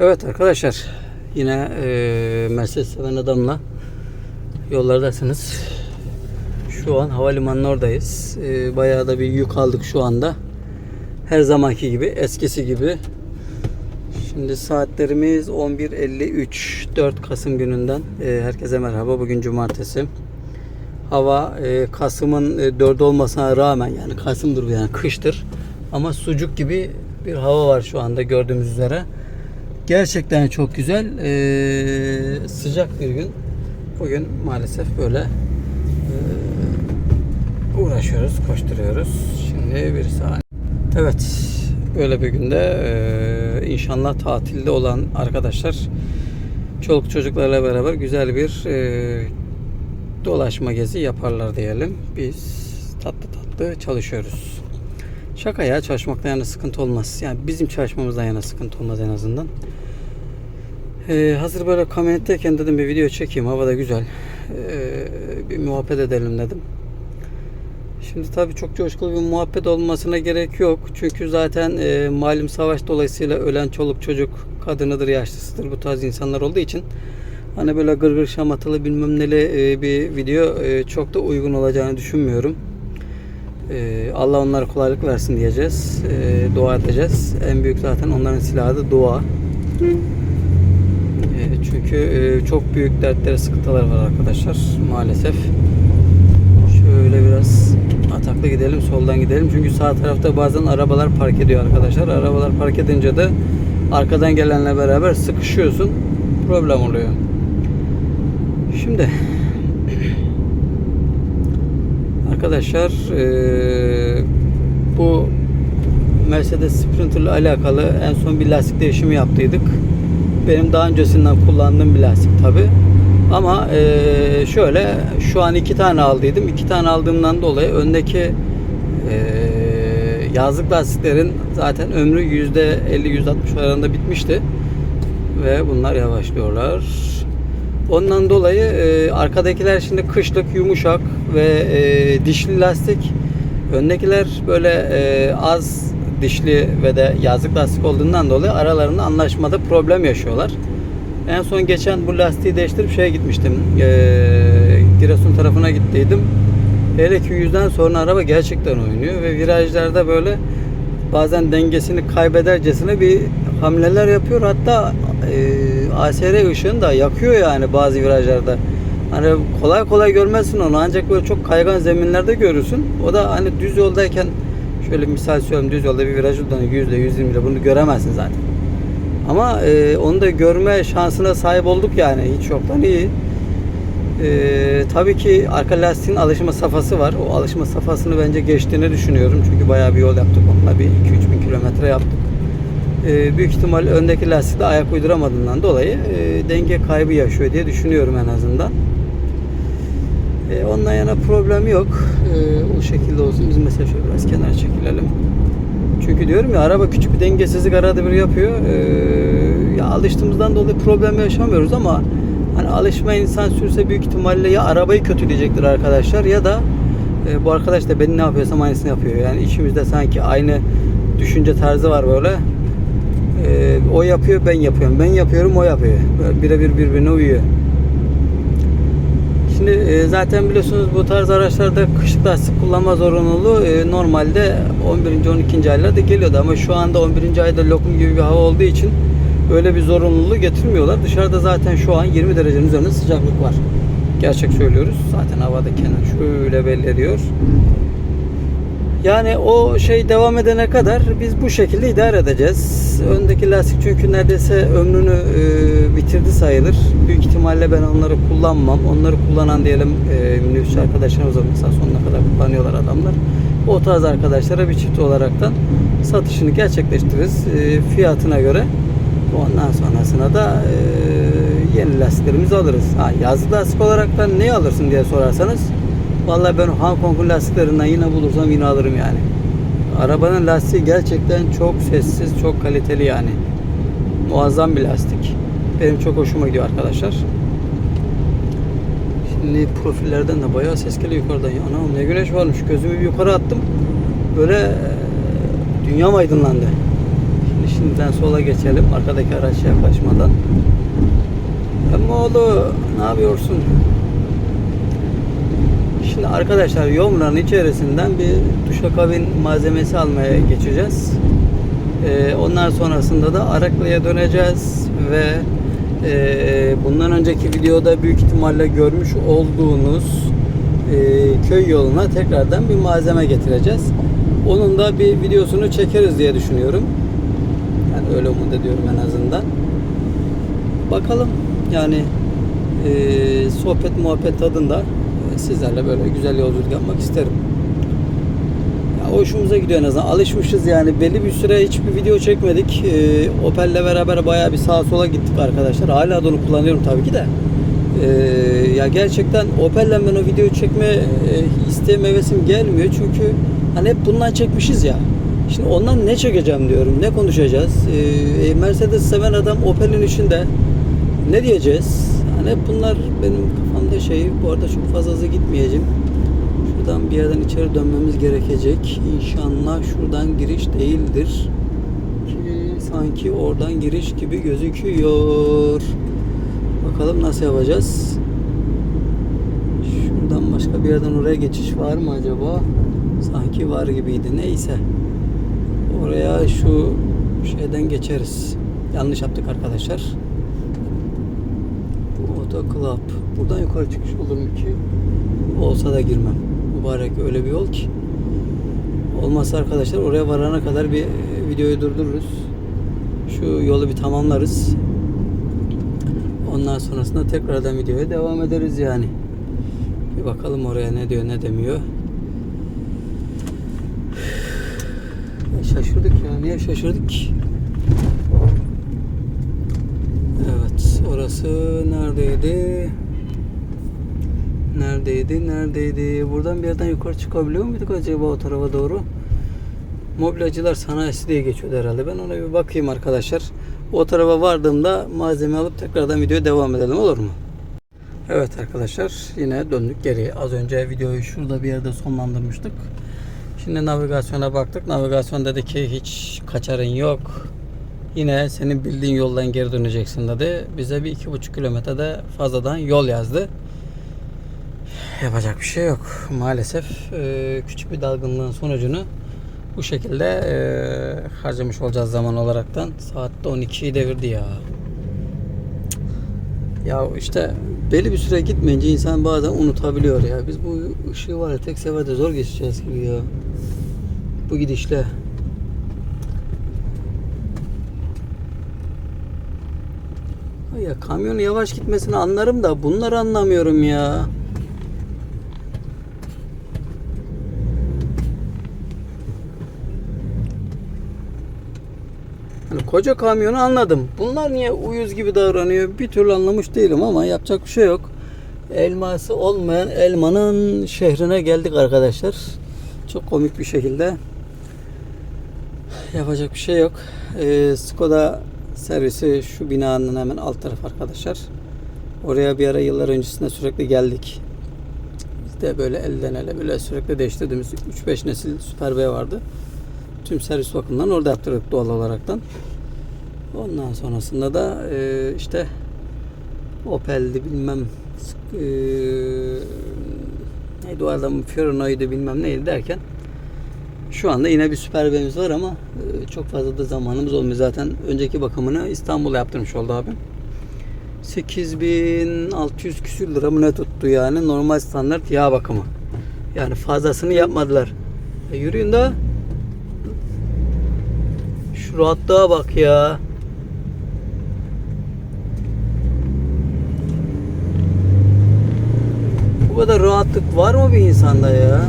Evet arkadaşlar yine e, Mercedes seven adamla yollardasınız. Şu an havalimanının oradayız. E, bayağı da bir yük aldık şu anda. Her zamanki gibi eskisi gibi. Şimdi saatlerimiz 11.53 4 Kasım gününden. E, herkese merhaba. Bugün cumartesi. Hava e, Kasım'ın e, 4 olmasına rağmen yani Kasım'dır yani kıştır. Ama sucuk gibi bir hava var şu anda gördüğümüz üzere. Gerçekten çok güzel. Ee, sıcak bir gün. Bugün maalesef böyle ee, uğraşıyoruz, koşturuyoruz. Şimdi bir saniye. Evet, böyle bir günde ee, inşallah tatilde olan arkadaşlar çoluk çocuklarla beraber güzel bir ee, dolaşma gezi yaparlar diyelim. Biz tatlı tatlı çalışıyoruz. Şaka ya çalışmakta yana sıkıntı olmaz. Yani bizim çalışmamızdan yana sıkıntı olmaz en azından. Ee, hazır böyle kamyonetteyken dedim bir video çekeyim. Hava da güzel. Ee, bir muhabbet edelim dedim. Şimdi tabii çok coşkulu bir muhabbet olmasına gerek yok. Çünkü zaten e, malum savaş dolayısıyla ölen çoluk çocuk kadınıdır, yaşlısıdır bu tarz insanlar olduğu için hani böyle gırgır şamatalı bilmem neli e, bir video e, çok da uygun olacağını düşünmüyorum. E, Allah onlara kolaylık versin diyeceğiz. E, dua edeceğiz. En büyük zaten onların silahı da dua. E, çünkü e, çok büyük dertleri, sıkıntılar var arkadaşlar maalesef. Şöyle biraz ataklı gidelim, soldan gidelim. Çünkü sağ tarafta bazen arabalar park ediyor arkadaşlar. Arabalar park edince de arkadan gelenle beraber sıkışıyorsun. Problem oluyor. Şimdi arkadaşlar e, bu Mercedes Sprinter ile alakalı en son bir lastik değişimi yaptıydık. Benim daha öncesinden kullandığım bir lastik tabi. Ama e, şöyle şu an iki tane aldıydım. İki tane aldığımdan dolayı öndeki e, yazlık lastiklerin zaten ömrü %50-%60 arasında bitmişti. Ve bunlar yavaşlıyorlar. Ondan dolayı e, arkadakiler şimdi kışlık yumuşak ve e, dişli lastik. Öndekiler böyle e, az dişli ve de yazlık lastik olduğundan dolayı aralarında anlaşmada problem yaşıyorlar. En son geçen bu lastiği değiştirip şeye gitmiştim. E, Giresun tarafına gittiydim. Hele ki yüzden sonra araba gerçekten oynuyor ve virajlarda böyle bazen dengesini kaybedercesine bir hamleler yapıyor. Hatta e, ASR ışığını da yakıyor yani bazı virajlarda. Hani kolay kolay görmezsin onu ancak böyle çok kaygan zeminlerde görürsün. O da hani düz yoldayken şöyle misal söyleyeyim düz yolda bir viraj kullanıyor yüzde yüz ile bunu göremezsin zaten. Ama e, onu da görme şansına sahip olduk yani hiç yoktan iyi. E, tabii ki arka lastiğin alışma safhası var. O alışma safhasını bence geçtiğini düşünüyorum. Çünkü bayağı bir yol yaptık onunla. Bir 2-3 bin kilometre yaptık. E, büyük ihtimal öndeki lastikte ayak uyduramadığından dolayı e, denge kaybı yaşıyor diye düşünüyorum en azından. E, ondan yana problem yok. E, o şekilde olsun. Biz mesela şöyle biraz kenara çekilelim. Çünkü diyorum ya araba küçük bir dengesizlik arada bir yapıyor. E, ya alıştığımızdan dolayı problem yaşamıyoruz ama hani alışma insan sürse büyük ihtimalle ya arabayı kötüleyecektir arkadaşlar ya da e, bu arkadaş da ben ne yapıyorsam aynısını yapıyor. Yani içimizde sanki aynı düşünce tarzı var böyle. E, o yapıyor ben yapıyorum. Ben yapıyorum o yapıyor. Birebir birbirine uyuyor. Şimdi e, zaten biliyorsunuz bu tarz araçlarda kışlık lastik kullanma zorunluluğu e, normalde 11. 12. aylarda geliyordu ama şu anda 11. ayda lokum gibi bir hava olduğu için öyle bir zorunluluğu getirmiyorlar. Dışarıda zaten şu an 20 derecenin üzerinde sıcaklık var. Gerçek söylüyoruz. Zaten havada kenar şöyle belli ediyor. Yani o şey devam edene kadar biz bu şekilde idare edeceğiz. Öndeki lastik çünkü neredeyse ömrünü e, bitirdi sayılır. Büyük ihtimalle ben onları kullanmam. Onları kullanan diyelim e, minibüsçü arkadaşlarımız var mesela sonuna kadar kullanıyorlar adamlar. O tarz arkadaşlara bir çift olaraktan satışını gerçekleştiririz e, fiyatına göre. Ondan sonrasına da e, yeni lastiklerimizi alırız. Ha, yazlı lastik olaraktan neyi alırsın diye sorarsanız Vallahi ben Hong Kong'un lastiklerinden yine bulursam yine alırım yani. Arabanın lastiği gerçekten çok sessiz, çok kaliteli yani. Muazzam bir lastik. Benim çok hoşuma gidiyor arkadaşlar. Şimdi profillerden de bayağı ses geliyor yukarıdan. Ya. Anam ne güneş varmış. Gözümü bir yukarı attım. Böyle e, dünyam aydınlandı. Şimdi Şimdiden sola geçelim arkadaki araç yaklaşmadan. Emmoğlu ne yapıyorsun? Şimdi arkadaşlar Yomra'nın içerisinden bir duşakabin malzemesi almaya geçeceğiz. Ee, ondan sonrasında da Araklı'ya döneceğiz ve e, bundan önceki videoda büyük ihtimalle görmüş olduğunuz e, köy yoluna tekrardan bir malzeme getireceğiz. Onun da bir videosunu çekeriz diye düşünüyorum. Yani öyle umut ediyorum en azından. Bakalım yani e, sohbet muhabbet tadında sizlerle böyle güzel yolculuk yapmak isterim. Ya hoşumuza gidiyor en azından. Alışmışız yani. Belli bir süre hiçbir video çekmedik. E, Opel'le beraber bayağı bir sağa sola gittik arkadaşlar. Hala da onu kullanıyorum tabii ki de. E, ya gerçekten Opel'le ben o videoyu çekme e, isteğim hevesim gelmiyor. Çünkü hani hep bundan çekmişiz ya. Şimdi ondan ne çekeceğim diyorum. Ne konuşacağız? E, Mercedes seven adam Opel'in içinde. Ne diyeceğiz? Hep bunlar benim kafamda şey. Bu arada çok fazla hızlı gitmeyeceğim. Şuradan bir yerden içeri dönmemiz gerekecek. İnşallah şuradan giriş değildir. Ki sanki oradan giriş gibi gözüküyor. Bakalım nasıl yapacağız. Şuradan başka bir yerden oraya geçiş var mı acaba? Sanki var gibiydi. Neyse. Oraya şu şeyden geçeriz. Yanlış yaptık arkadaşlar. Oto Club. Buradan yukarı çıkış olur mu ki? Olsa da girmem. Mübarek öyle bir yol ki. Olmazsa arkadaşlar oraya varana kadar bir e, videoyu durdururuz. Şu yolu bir tamamlarız. Ondan sonrasında tekrardan videoya devam ederiz yani. Bir bakalım oraya ne diyor ne demiyor. Şaşırdık ya. Niye şaşırdık ki? Evet. Orası neredeydi? Neredeydi? Neredeydi? Buradan bir yerden yukarı çıkabiliyor muyduk acaba o tarafa doğru? Mobilyacılar sanayisi diye geçiyordu herhalde. Ben ona bir bakayım arkadaşlar. O tarafa vardığımda malzeme alıp tekrardan videoya devam edelim olur mu? Evet arkadaşlar yine döndük geriye. Az önce videoyu şurada bir yerde sonlandırmıştık. Şimdi navigasyona baktık. Navigasyon dedi ki hiç kaçarın yok. Yine senin bildiğin yoldan geri döneceksin dedi. Bize bir iki buçuk kilometrede fazladan yol yazdı. Yapacak bir şey yok. Maalesef e, küçük bir dalgınlığın sonucunu bu şekilde e, harcamış olacağız zaman olaraktan. Saatte 12'yi devirdi ya. Ya işte belli bir süre gitmeyince insan bazen unutabiliyor ya. Biz bu ışığı var ya tek seferde zor geçeceğiz gibi ya. Bu gidişle. Ya kamyonun yavaş gitmesini anlarım da bunları anlamıyorum ya. Hani koca kamyonu anladım. Bunlar niye uyuz gibi davranıyor bir türlü anlamış değilim ama yapacak bir şey yok. Elması olmayan elmanın şehrine geldik arkadaşlar. Çok komik bir şekilde. Yapacak bir şey yok. Ee, Skoda servisi şu binanın hemen alt tarafı arkadaşlar. Oraya bir ara yıllar öncesinde sürekli geldik. Biz de böyle elden ele böyle sürekli değiştirdiğimiz 3-5 nesil Super B vardı. Tüm servis bakımından orada yaptırdık doğal olaraktan. Ondan sonrasında da e, işte Opel'di bilmem e, neydi o adamın Fiorino'ydu bilmem neydi derken şu anda yine bir Super B'miz var ama e, çok fazla da zamanımız olmuyor. Zaten önceki bakımını İstanbul'a yaptırmış oldu abim. 8600 küsür lira mı ne tuttu yani normal standart yağ bakımı. Yani fazlasını yapmadılar. E, yürüyün de şu rahatlığa bak ya. Bu kadar rahatlık var mı bir insanda ya?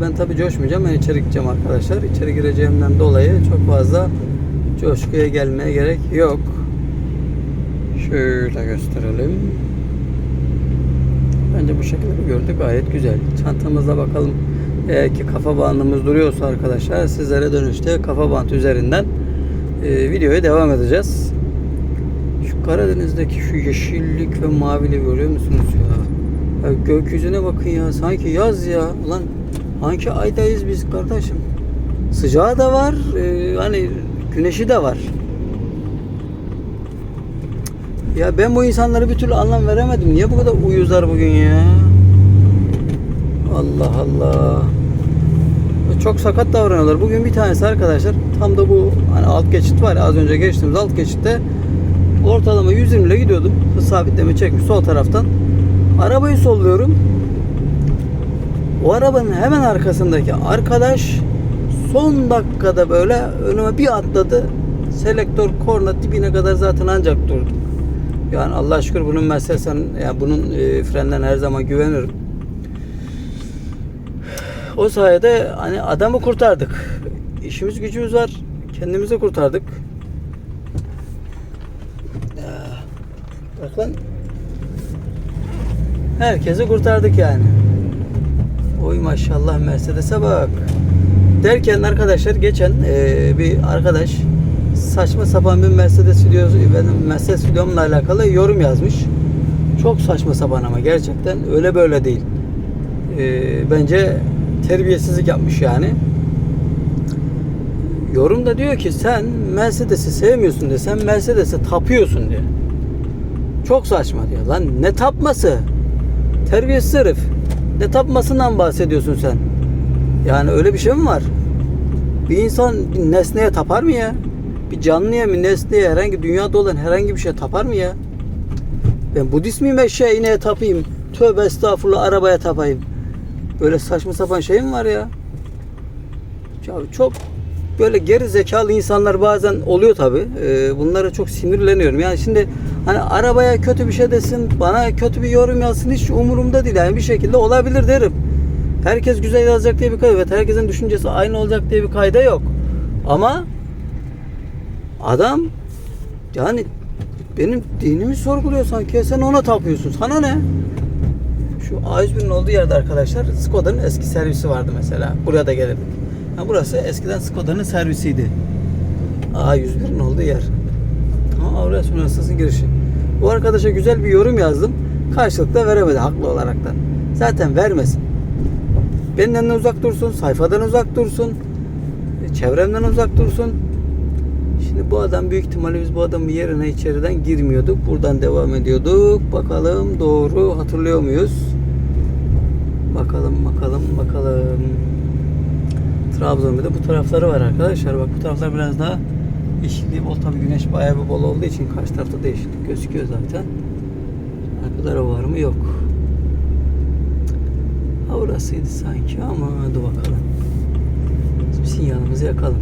Ben tabii coşmayacağım. Ben içeri gideceğim arkadaşlar. İçeri gireceğimden dolayı çok fazla coşkuya gelmeye gerek yok. Şöyle gösterelim. Bence bu şekilde gördük gayet güzel. Çantamızda bakalım eğer ki kafa bandımız duruyorsa arkadaşlar sizlere dönüşte kafa bant üzerinden e, videoya devam edeceğiz. Şu Karadeniz'deki şu yeşillik ve mavili görüyor musunuz ya? ya? Gökyüzüne bakın ya sanki yaz ya. Ulan Hangi aydayız biz kardeşim? Sıcağı da var, e, hani güneşi de var. Ya ben bu insanlara bir türlü anlam veremedim. Niye bu kadar uyuzlar bugün ya? Allah Allah. Çok sakat davranıyorlar. Bugün bir tanesi arkadaşlar tam da bu hani alt geçit var ya az önce geçtiğimiz alt geçitte ortalama 120 ile gidiyordum. Sabitleme çekmiş sol taraftan. Arabayı solluyorum. O arabanın hemen arkasındaki arkadaş son dakikada böyle önüme bir atladı. Selektör korna dibine kadar zaten ancak durdu. Yani Allah şükür bunun meselesen yani bunun e, frenlerine her zaman güvenirim. O sayede hani adamı kurtardık. İşimiz gücümüz var. Kendimizi kurtardık. Ya, Bak lan. Herkesi kurtardık yani. Oy maşallah Mercedes'e bak. Derken arkadaşlar geçen e, bir arkadaş saçma sapan bir Mercedes videosu benim Mercedes videomla alakalı yorum yazmış. Çok saçma sapan ama gerçekten öyle böyle değil. E, bence terbiyesizlik yapmış yani. Yorumda diyor ki sen Mercedes'i sevmiyorsun diyor. Sen Mercedes'e tapıyorsun diyor. Çok saçma diyor. Lan ne tapması? Terbiyesiz herif. Ne tapmasından bahsediyorsun sen? Yani öyle bir şey mi var? Bir insan bir nesneye tapar mı ya? Bir canlıya mı nesneye herhangi dünyada olan herhangi bir şeye tapar mı ya? Ben Budist miyim eşeğe ineğe tapayım? Tövbe estağfurullah arabaya tapayım. Böyle saçma sapan şey mi var ya? Ya çok böyle geri zekalı insanlar bazen oluyor tabi. Ee, bunlara çok sinirleniyorum. Yani şimdi hani arabaya kötü bir şey desin, bana kötü bir yorum yazsın hiç umurumda değil. Yani bir şekilde olabilir derim. Herkes güzel yazacak diye bir kayda evet herkesin düşüncesi aynı olacak diye bir kayda yok. Ama adam yani benim dinimi sorguluyor sanki. Sen ona tapıyorsun. Sana ne? Şu A101'in olduğu yerde arkadaşlar Skoda'nın eski servisi vardı mesela. Buraya da gelirdik. Ha, burası eskiden Skoda'nın servisiydi. A101'in olduğu yer. Ama Avrasya Üniversitesi'nin girişi. Bu arkadaşa güzel bir yorum yazdım. Karşılık da veremedi haklı olaraktan. Zaten vermesin. Benden uzak dursun, sayfadan uzak dursun, çevremden uzak dursun. Şimdi bu adam büyük ihtimalle biz bu adamın yerine içeriden girmiyorduk. Buradan devam ediyorduk. Bakalım doğru hatırlıyor muyuz? Bakalım bakalım bakalım. Trabzon bir de bu tarafları var arkadaşlar. Bak bu taraflar biraz daha yeşilliği bol. Tabi güneş bayağı bir bol olduğu için karşı tarafta da yeşillik gözüküyor zaten. Arkada var mı? Yok. Ha burasıydı sanki ama hadi bakalım. Biz bir sinyalimizi yakalım.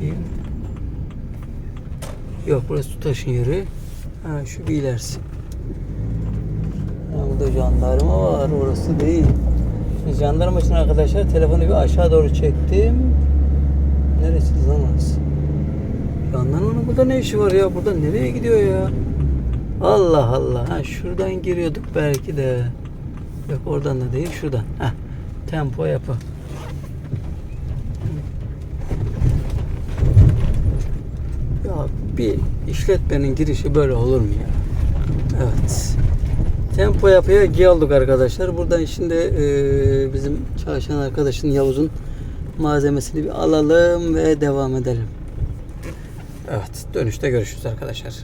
Mi? Yok burası Tutaş'ın yeri. Ha şu bir ilerisi. Burada jandarma var. Orası değil. Şimdi jandarma için arkadaşlar telefonu bir aşağı doğru çektim. Neresi lan orası? Jandarmanın burada ne işi var ya? Burada nereye gidiyor ya? Allah Allah. Ha şuradan giriyorduk belki de. Yok oradan da değil şuradan. Ha tempo yapı. Ya bir işletmenin girişi böyle olur mu ya? Evet. Tempo yapıya geldik arkadaşlar. Buradan şimdi e, bizim çalışan arkadaşın Yavuz'un malzemesini bir alalım ve devam edelim. Evet dönüşte görüşürüz arkadaşlar.